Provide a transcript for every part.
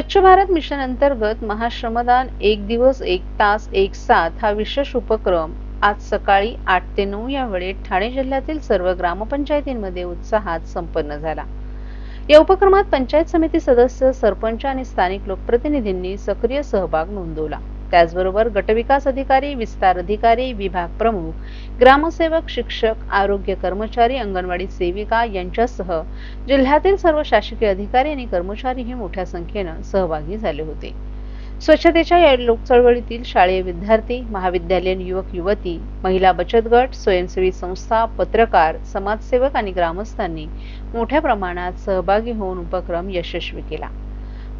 स्वच्छ भारत मिशन अंतर्गत महाश्रमदान एक दिवस एक तास एक साथ हा विशेष उपक्रम आज सकाळी आठ ते नऊ या वेळेत ठाणे जिल्ह्यातील सर्व ग्रामपंचायतींमध्ये उत्साहात संपन्न झाला. या उपक्रमात पंचायत समिती सदस्य सरपंच आणि स्थानिक लोकप्रतिनिधींनी सक्रिय सहभाग नोंदवला. त्याचबरोबर गटविकास अधिकारी विस्तार अधिकारी विभाग प्रमुख ग्रामसेवक शिक्षक आरोग्य कर्मचारी अंगणवाडी सेविका यांच्यासह जिल्ह्यातील सर्व शासकीय अधिकारी आणि कर्मचारी हे मोठ्या संख्येनं सहभागी झाले होते. स्वच्छतेच्या या लोकचळवळीतील शालेय विद्यार्थी महाविद्यालयीन युवक युवती महिला बचत गट स्वयंसेवी संस्था पत्रकार समाजसेवक आणि ग्रामस्थांनी मोठ्या प्रमाणात सहभागी होऊन उपक्रम यशस्वी केला.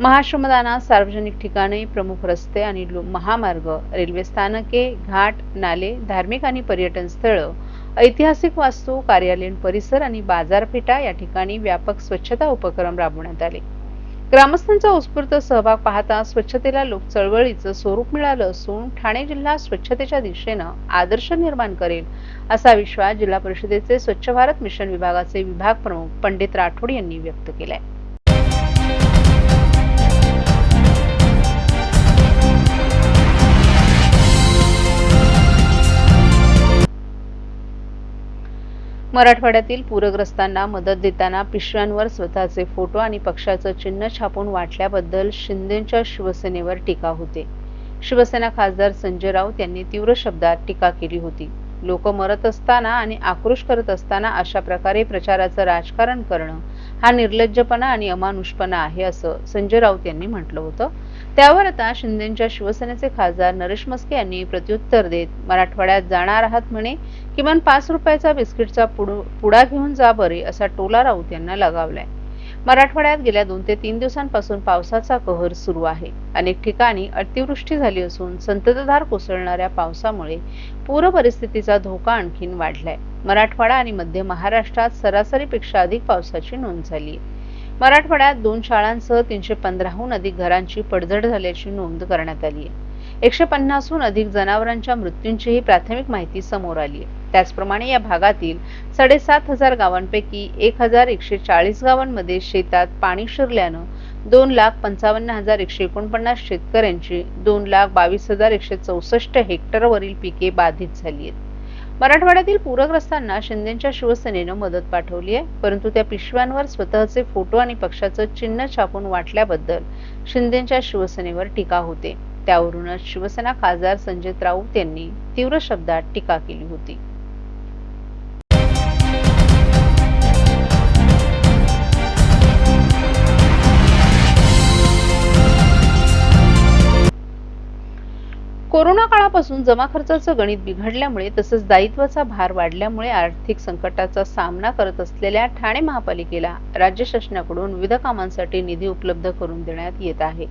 महाश्रमदानात सार्वजनिक ठिकाणे प्रमुख रस्ते आणि लो- महामार्ग रेल्वे स्थानके घाट नाले धार्मिक आणि पर्यटन स्थळं ऐतिहासिक वास्तू कार्यालयीन परिसर आणि बाजारपेठा या ठिकाणी व्यापक स्वच्छता उपक्रम राबवण्यात आले. ग्रामस्थांचा उत्स्फूर्त सहभाग पाहता स्वच्छतेला लोक चळवळीचं स्वरूप मिळालं असून ठाणे जिल्हा स्वच्छतेच्या दिशेनं आदर्श निर्माण करेल असा विश्वास जिल्हा परिषदेचे स्वच्छ भारत मिशन विभागाचे विभाग प्रमुख पंडित राठोड यांनी व्यक्त केलाय. मराठवाड्यातील पूरग्रस्तांना मदत देताना पिशव्यांवर स्वतःचे फोटो आणि पक्षाचं चिन्ह छापून वाटल्याबद्दल शिंदेच्या शिवसेनेवर टीका होते. शिवसेना खासदार संजय राऊत यांनी तीव्र शब्दात टीका केली होती. लोक मरत असताना आणि आक्रोश करत असताना अशा प्रकारे प्रचाराचं राजकारण करणं हा निर्लज्जपणा आणि अमानुषपणा आहे असं संजय राऊत यांनी म्हटलं होतं. त्यावर आता शिंदेच्या शिवसेनेचे खासदार नरेश मस्के यांनी प्रत्युत्तर देत मराठवाड्यात जाणार आहात म्हणे किमान पाच रुपयाचा बिस्किटचा पुडा घेऊन जा बरे असा टोला राऊत यांना लगावलाय. मराठवाड्यात गेल्या दोन ते तीन दिवसांपासून पावसाचा कहर सुरू आहे. अनेक ठिकाणी अतिवृष्टी झाली असून संततधार कोसळणाऱ्या पावसामुळे पूर परिस्थितीचा धोका आणखीन वाढलाय. मराठवाडा आणि मध्य महाराष्ट्रात सरासरीपेक्षा अधिक पावसाची नोंद झाली मराठवाड्यात दोन शाळांसह तीनशे पंधराहून अधिक घरांची पडझड झाल्याची नोंद करण्यात आली आहे एकशे पन्नासहून अधिक जनावरांच्या मृत्यूंचीही प्राथमिक माहिती समोर आली आहे. त्याचप्रमाणे या भागातील साडेसात हजार गावांपैकी एक हजार एकशे चाळीस गावांमध्ये शेतात पाणी शिरल्यानं दोन लाख पंचावन्न हजार एकशे एकोणपन्नास शेतकऱ्यांची दोन लाख बावीस हजार एकशे चौसष्ट हेक्टरवरील पिके बाधित झाली आहेत. मराठवाड्यातील पूरग्रस्तांना शिंदेच्या शिवसेनेनं मदत पाठवली आहे परंतु त्या पिशव्यांवर स्वतःचे फोटो आणि पक्षाचं चिन्ह छापून वाटल्याबद्दल शिंदेच्या शिवसेनेवर टीका होते. त्यावरूनच शिवसेना खासदार संजय राऊत यांनी तीव्र शब्दात टीका केली होती. कोरोना काळापासून जमा खर्चाचं गणित बिघडल्यामुळे तसंच दायित्वाचा भार वाढल्यामुळे आर्थिक संकटाचा सामना करत असलेल्या ठाणे महापालिकेला राज्य शासनाकडून विविध कामांसाठी निधी उपलब्ध करून देण्यात येत आहे.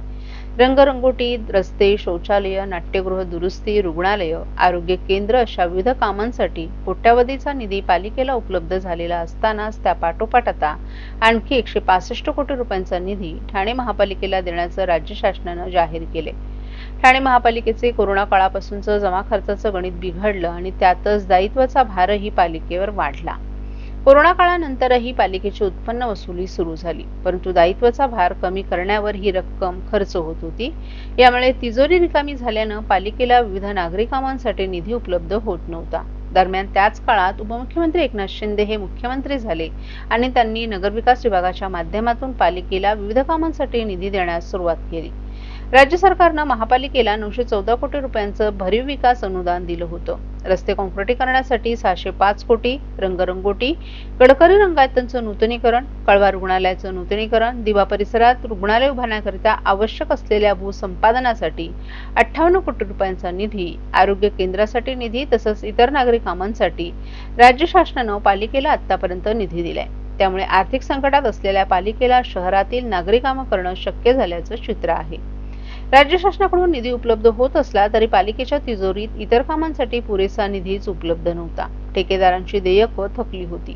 रंगरंगोटी रस्ते शौचालय नाट्यगृह दुरुस्ती रुग्णालय आरोग्य केंद्र अशा विविध कामांसाठी कोट्यावधीचा निधी पालिकेला उपलब्ध झालेला असतानाच त्या पाठोपाठ आता आणखी एकशे पासष्ट कोटी रुपयांचा निधी ठाणे महापालिकेला देण्याचं राज्य शासनानं जाहीर केले ठाणे महापालिकेचे कोरोना काळापासूनचं जमा खर्चाचं गणित बिघडलं आणि त्यातच दायित्वाचा भारही पालिकेवर वाढला. कोरोना काळानंतरही पालिकेची उत्पन्न वसुली सुरू झाली परंतु दायित्वाचा भार कमी करण्यावर ही रक्कम खर्च होत होती. यामुळे तिजोरी रिकामी झाल्यानं पालिकेला विविध नागरिकांसाठी निधी उपलब्ध होत नव्हता. दरम्यान त्याच काळात उपमुख्यमंत्री एकनाथ शिंदे हे मुख्यमंत्री झाले आणि त्यांनी नगरविकास विभागाच्या माध्यमातून पालिकेला विविध कामांसाठी निधी देण्यास सुरुवात केली. राज्य सरकारनं महापालिकेला नऊशे चौदा कोटी रुपयांचं भरीव विकास अनुदान दिलं होतं. रस्ते कॉन्क्रिटीकरणासाठी सहाशे पाच कोटी रंगरंगोटी गडकरी रंगायतांचं नूतनीकरण कळवा रुग्णालयाचं नूतनीकरण दिवा परिसरात रुग्णालय उभारण्याकरिता आवश्यक असलेल्या भूसंपादनासाठी अठ्ठावन्न कोटी रुपयांचा निधी आरोग्य केंद्रासाठी निधी तसंच इतर नागरिक कामांसाठी राज्य शासनानं पालिकेला आतापर्यंत निधी दिलाय. त्यामुळे आर्थिक संकटात असलेल्या पालिकेला शहरातील नागरी कामं करणं शक्य झाल्याचं चित्र आहे. राज्य शासनाकडून निधी उपलब्ध होत असला तरी पालिकेच्या तिजोरीत इतर कामांसाठी पुरेसा निधीच उपलब्ध नव्हता. ठेकेदारांची देयक थकली होती.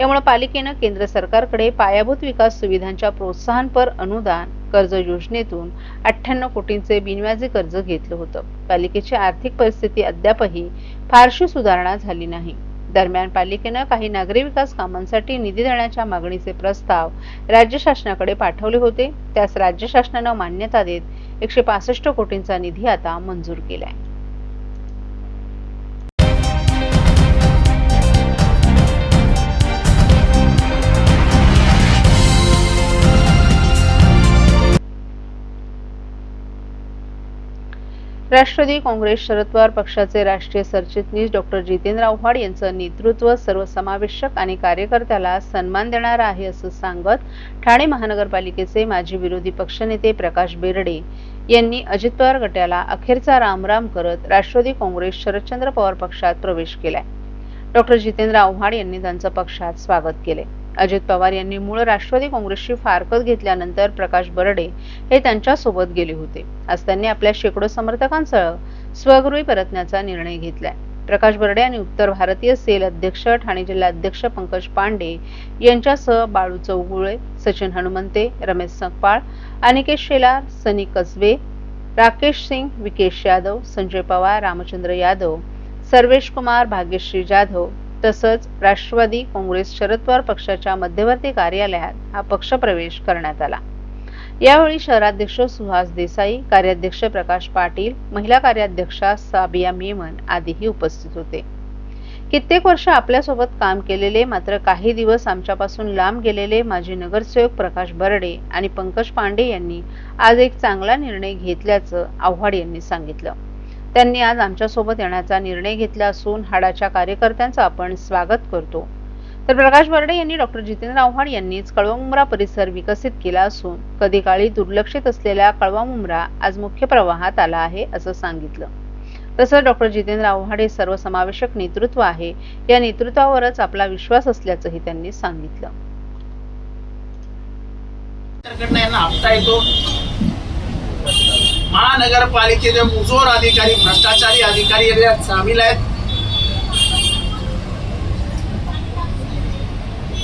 यामुळे पालिकेनं केंद्र सरकारकडे पायाभूत विकास सुविधांच्या प्रोत्साहनपर अनुदान कर्ज योजनेतून अठ्ठ्याण्णव कोटींचे बिनव्याजी कर्ज घेतलं होतं. पालिकेची आर्थिक परिस्थिती अद्यापही फारशी सुधारणा झाली नाही. दरम्यान पालिकेनं काही नागरी विकास कामांसाठी निधी देण्याच्या मागणीचे प्रस्ताव राज्य शासनाकडे पाठवले होते. त्यास राज्य शासनानं मान्यता देत एकशे पासष्ट कोटींचा निधी आता मंजूर केलाय. राष्ट्रवादी काँग्रेस शरद पवार पक्षाचे राष्ट्रीय सरचिटणीस डॉक्टर जितेंद्र आव्हाड यांचं नेतृत्व सर्वसमावेशक आणि कार्यकर्त्याला सन्मान देणारं आहे असं सांगत ठाणे महानगरपालिकेचे माजी विरोधी पक्षनेते प्रकाश बेर्डे यांनी अजित पवार गटाला अखेरचा रामराम करत राष्ट्रवादी काँग्रेस शरदचंद्र पवार पक्षात प्रवेश केलाय. डॉक्टर जितेंद्र आव्हाड यांनी त्यांचं पक्षात स्वागत केले अजित पवार यांनी मूळ राष्ट्रवादी काँग्रेसची फारकत घेतल्यानंतर प्रकाश बर्डे हे त्यांच्यासोबत गेले होते. आज त्यांनी आपल्या शेकडो समर्थकांसह स्वगृही परतण्याचा निर्णय घेतलाय. प्रकाश बर्डे आणि उत्तर भारतीय सेल अध्यक्ष ठाणे जिल्हा अध्यक्ष पंकज पांडे यांच्यासह बाळू चौगुळे सचिन हनुमंते रमेश सकपाळ अनिकेत शेलार सनी कसबे राकेश सिंग विकेश यादव संजय पवार रामचंद्र यादव सर्वेश कुमार भाग्यश्री जाधव तसंच राष्ट्रवादी काँग्रेस शरद पवार पक्षाच्या मध्यवर्ती कार्यालयात हा पक्षप्रवेश करण्यात आला. यावेळी शहराध्यक्ष सुहास देसाई कार्याध्यक्ष प्रकाश पाटील महिला कार्याध्यक्षा साबिया मेमन आदीही उपस्थित होते. कित्येक वर्ष आपल्यासोबत काम केलेले मात्र काही दिवस आमच्यापासून लांब गेलेले माजी नगरसेवक प्रकाश बर्डे आणि पंकज पांडे यांनी आज एक चांगला निर्णय घेतल्याचं आव्हाड यांनी सांगितलं. त्यांनी आज आमच्यासोबत येण्याचा निर्णय घेतला असून हाडाच्या कार्यकर्त्यांचं आपण स्वागत करतो. तर प्रकाश बर्डे यांनी डॉक्टर जितेंद्र आव्हाड यांनीच कळवा परिसर विकसित केला असून कधी काळी दुर्लक्षित असलेल्या कळवा आज मुख्य प्रवाहात आला आहे असं सांगितलं. तसंच डॉक्टर जितेंद्र आव्हाड हे सर्वसमावेशक नेतृत्व आहे. या नेतृत्वावरच आपला विश्वास असल्याचंही त्यांनी सांगितलं सरकारनं यांना हप्ता येतो महानगरपालिकेचे मुजोर अधिकारी भ्रष्टाचारी अधिकारी याच्यात सामील आहेत.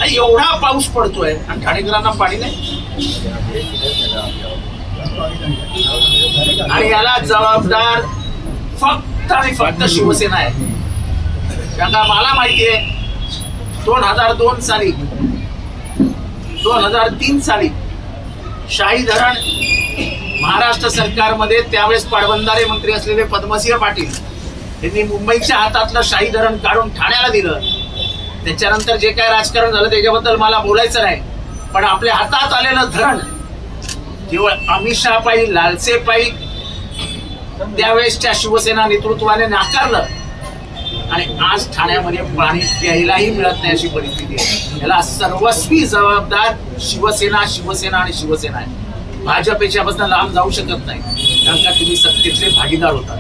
आणि एवढा पाऊस पडतोय आणि ठाणेकरांना पाणी नाही. आणि याला जबाबदार फक्त आणि फक्त शिवसेना आहे. त्यांना का मला माहिती आहे दोन हजार दोन साली दोन हजार तीन साली शाही धरण महाराष्ट्र सरकारमध्ये त्यावेळेस पाटबंधारे मंत्री असलेले पद्मसिंह पाटील यांनी मुंबईच्या हातातलं शाही धरण काढून ठाण्याला दिलं. त्याच्यानंतर जे काय राजकारण झालं त्याच्याबद्दल मला बोलायचं नाही पण आपल्या हातात आलेलं धरण केवळ अमित शहा पायी लालसे पायी त्यावेळेसच्या शिवसेना नेतृत्वाने नाकारलं. आणि आज ठाण्यामध्ये पाणी प्यायलाही मिळत नाही अशी परिस्थिती आहे. याला सर्वस्वी जबाबदार शिवसेना शिवसेना आणि शिवसेना आहे. भाजप याच्यापासून लांब जाऊ शकत नाही. कारण का तुम्ही सत्तेतले भागीदार होता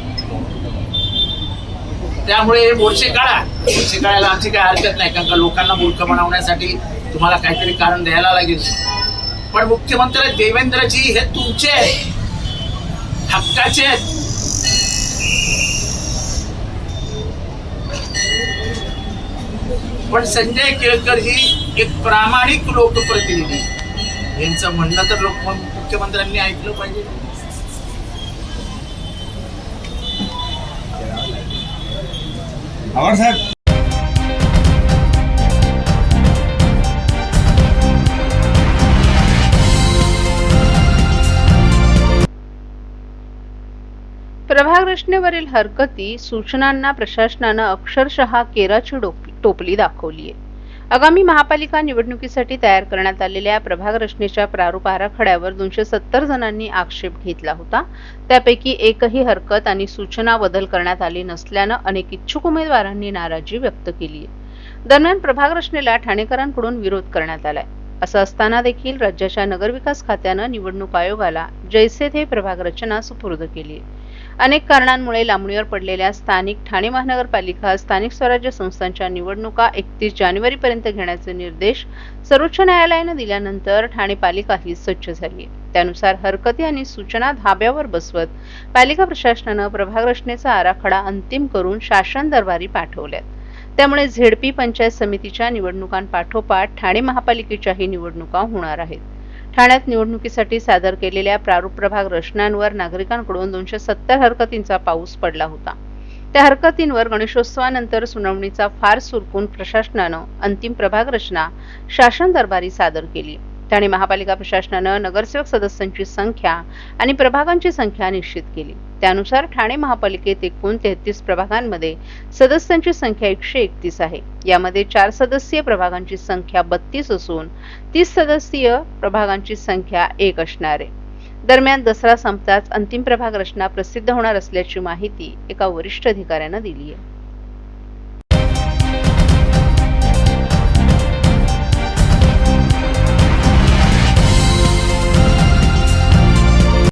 त्यामुळे मोर्चे काढा. मोर्चे काढायला आमची काही हरकत नाही. कारण का लोकांना मूर्ख बनवण्यासाठी तुम्हाला काहीतरी कारण द्यायला लागेल. पण मुख्यमंत्री देवेंद्रजी हे तुमचे आहेत. हक्काचे आहेत. पण संजय केळकर ही एक प्रामाणिक लोकप्रतिनिधी. यांचं म्हणणं तर लोक मुख्यमंत्र्यांनी ऐकलं पाहिजे. आवार साहेब. प्रभाग रचनेवरील हरकती सूचनांना प्रशासनानं अक्षरशः केराची टोपली दाखवली आहे आगामी महापालिका निवडणुकीसाठी तयार करण्यात आलेल्या प्रभाग रचनेच्या प्रारूप आराखड्यावर दोनशे सत्तर जणांनी आक्षेप घेतला होता. त्यापैकी एकही हरकत आणि सूचना बदल करण्यात आली नसल्यानं अनेक इच्छुक उमेदवारांनी नाराजी व्यक्त केली आहे. दरम्यान प्रभाग रचनेला ठाणेकरांकडून विरोध करण्यात आलाय. असं असताना देखील राज्याच्या नगरविकास खात्यानं निवडणूक आयोगाला जैसे थे प्रभाग रचना सुपूर्द केली आहे. अनेक कारणांमुळे लांबणीवर पडलेल्या स्थानिक ठाणे महानगरपालिका स्थानिक स्वराज्य संस्थांच्या निवडणुका एकतीस जानेवारीपर्यंत घेण्याचे निर्देश सर्वोच्च न्यायालयानं दिल्यानंतर ठाणे पालिका ही सज्ज झाली. त्यानुसार हरकती आणि सूचना धाब्यावर बसवत पालिका प्रशासनानं प्रभाग रचनेचा आराखडा अंतिम करून शासन दरबारी पाठवल्यात. त्यामुळे झेडपी पंचायत समितीच्या निवडणुकांपाठोपाठ ठाणे महापालिकेच्याही निवडणुका होणार आहेत. ठाण्यात निवडणुकीसाठी सादर केलेल्या प्रारूप प्रभाग रचनांवर नागरिकांकडून दोनशे सत्तर हरकतींचा पाऊस पडला होता. त्या हरकतींवर गणेशोत्सवानंतर सुनावणीचा फार सुरकून प्रशासनानं अंतिम प्रभाग रचना शासन दरबारी सादर केली. ठाणे महापालिका प्रशासनानं नगरसेवक सदस्यांची संख्या आणि प्रभागांची संख्या निश्चित केली. त्यानुसार ठाणे महापालिकेत एकूण तेहतीस प्रभागांमध्ये सदस्यांची संख्या एकशे एकतीस आहे. यामध्ये चार सदस्यीय प्रभागांची संख्या बत्तीस असून तीस सदस्यीय प्रभागांची संख्या एक असणार आहे. दरम्यान दसरा संपताच अंतिम प्रभाग रचना प्रसिद्ध होणार असल्याची माहिती एका वरिष्ठ अधिकाऱ्यानं दिली आहे.